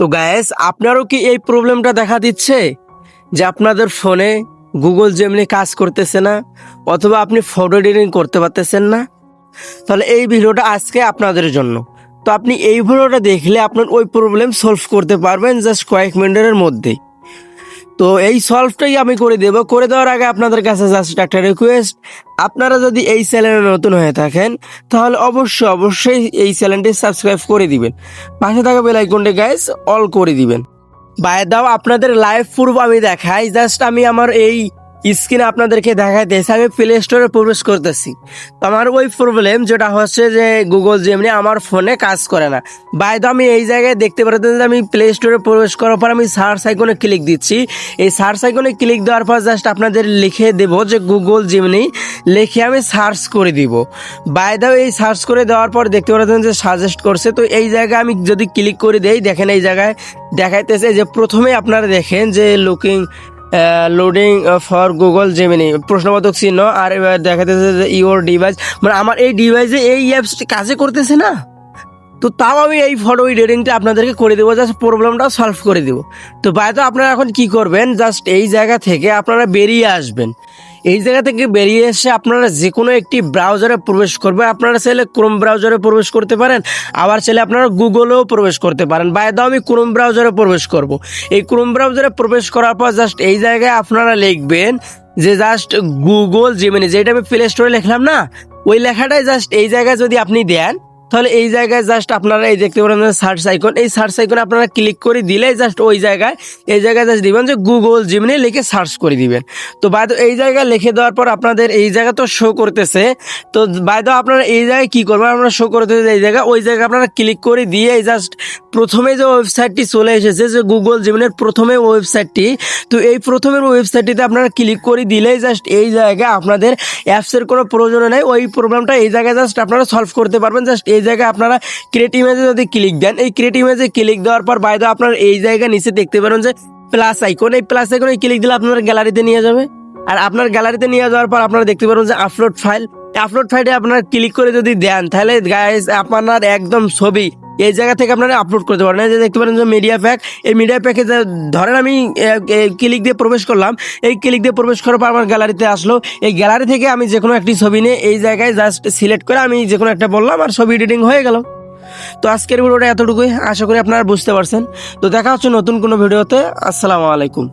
তো গ্যাস আপনারও কি এই প্রবলেমটা দেখা দিচ্ছে? যে আপনাদের ফোনে গুগল যেমনি কাজ করতেছে না, অথবা আপনি ফটো এডিটিং করতে পারতেছেন না? তাহলে এই ভিডিওটা আজকে আপনাদের জন্য। তো আপনি এই ভিডিওটা দেখলে আপনার ওই প্রবলেম সলভ করতে পারবেন জাস্ট কয়েক মিনিটের মধ্যেই। তো এই সলভটাই আমি করে দেব। করে দেওয়ার আগে আপনাদের কাছে জাস্ট একটা রিকোয়েস্ট আপনারা যদি এই চ্যানেলে নতুন হয়ে থাকেন, তাহলে অবশ্যই অবশ্যই এই চ্যানেলটি সাবস্ক্রাইব করে দিবেন। পাশে থাকা বেল আইকনটি গাইস অল করে দিবেন। বাই দাও, আপনাদের লাইভ প্রুফ আমি দেখাই। জাস্ট আমি আমার এই স্ক্রিনে আপনাদেরকে দেখাইতেছি আমি প্লে স্টোরে প্রবেশ করতেছি। তো আমার ওই প্রবলেম যেটা হচ্ছে যে গুগল যেমনি আমার ফোনে কাজ করে না। বাই দাও আমি এই জায়গায় দেখতে পারতেন যে আমি প্লে স্টোরে প্রবেশ করার পর আমি সার্চ আইকনে ক্লিক দিচ্ছি। এই সার্চ আইকনে ক্লিক দেওয়ার পর জাস্ট আপনাদের লিখে দেব যে গুগল যেমনি লিখে আমি সার্চ করে দিব। বাই দাও এই সার্চ করে দেওয়ার পর দেখতে পাচ্ছেন যে সাজেস্ট করছে, তো এই জায়গায় আমি যদি ক্লিক করে দেই, দেখেন এই জায়গায় দেখাইতেছে যে প্রথমে আপনারা দেখেন যে looking loading for Google Gemini প্রশ্নবোধক চিহ্ন, আর এবার দেখাতেছে যে ইওর ডিভাইস মানে আমার এই ডিভাইসে এই অ্যাপসটি কাজে করতেছে না। তো তাও আমি এই ফটো এডিটিংটা আপনাদেরকে করে দেবো জাস্ট প্রবলেমটাও সলভ করে দেবো। তো বাইরে আপনারা এখন কি করবেন? জাস্ট এই জায়গা থেকে আপনারা বেরিয়ে আসবেন। এই জায়গা থেকে বেরিয়ে এসে আপনারা যে কোনো একটি ব্রাউজারে প্রবেশ করবে। আপনারা চাইলে ক্রোম ব্রাউজারে প্রবেশ করতে পারেন। আবার চাইলে আপনারা গুগলেও প্রবেশ করতে পারেন। বাইরে আমি ক্রোম ব্রাউজারে প্রবেশ করব। এই ক্রোম ব্রাউজারে প্রবেশ করার পর জাস্ট এই জায়গায় আপনারা লিখবেন যে জাস্ট গুগল জিমিনি যেটা আমি প্লে স্টোরে লিখলাম না? ওই লেখাটাই জাস্ট এই জায়গায় যদি আপনি দেন তাহলে এই জায়গায় জাস্ট আপনারা এই দেখতে পারেন সার্চ আইকন এই সার্চ আইকনে আপনারা ক্লিক করে দিলে জাস্ট ওই জায়গায়, এই জায়গায় জাস্ট দিবেন যে গুগল জিমনে লিখে সার্চ করে দিবেন। তো বাইদ এই জায়গায় লিখে দেওয়ার পর আপনাদের এই জায়গা তো শো করতেছে। তো বাইদ আপনারা এই জায়গায় কী করবেন? আপনারা শো করতেছে এই জায়গায় ওই জায়গায় আপনারা ক্লিক করে দিয়ে জাস্ট প্রথমে যে ওয়েবসাইটটি চলে এসেছে, যে গুগল জীবনের প্রথমে ওয়েবসাইটটি, তো এই প্রথমের ওয়েবসাইটটিতে আপনারা ক্লিক করে দিলেই জাস্ট এই জায়গায় আপনাদের অ্যাপসের কোনো প্রয়োজন নেই। ওই প্রবলেমটা এই জায়গায় জাস্ট আপনারা সলভ করতে পারবেন। জাস্ট এই জায়গায় আপনারা ক্রিয়েট ইমেজে যদি ক্লিক দেন, এই ক্রিয়েট ইমেজে ক্লিক দেওয়ার পর বাইরে আপনার এই জায়গায় নিচে দেখতে পারেন যে প্লাস আইকন এই প্লাস আইকনে ক্লিক দিলে আপনার গ্যালারিতে নিয়ে যাবে। আর আপনার গ্যালারিতে নিয়ে যাওয়ার পর আপনারা দেখতে পারেন যে আপলোড ফাইল আপলোড ফাইলে আপনারা ক্লিক করে যদি দেন, তাহলে গাইস আপনার একদম ছবি এই জায়গা থেকে আপনারা আপলোড করতে পারেন। যে দেখতে পারেন যে মিডিয়া প্যাক এই মিডিয়া প্যাকে ধরেন আমি ক্লিক দিয়ে প্রবেশ করলাম, এই ক্লিক দিয়ে প্রবেশ করার পর আমার গ্যালারিতে আসলো। এই গ্যালারি থেকে আমি যে কোনো একটি ছবি নিয়ে এই জায়গায় জাস্ট সিলেক্ট করে আমি যে কোনো একটা বললাম আর ছবি এডিটিং হয়ে গেল। তো আজকের ভিডিওটা এতটুকুই। আশা করি আপনারা বুঝতে পারছেন। তো দেখা হচ্ছে নতুন কোনো ভিডিওতে। আসসালামু আলাইকুম।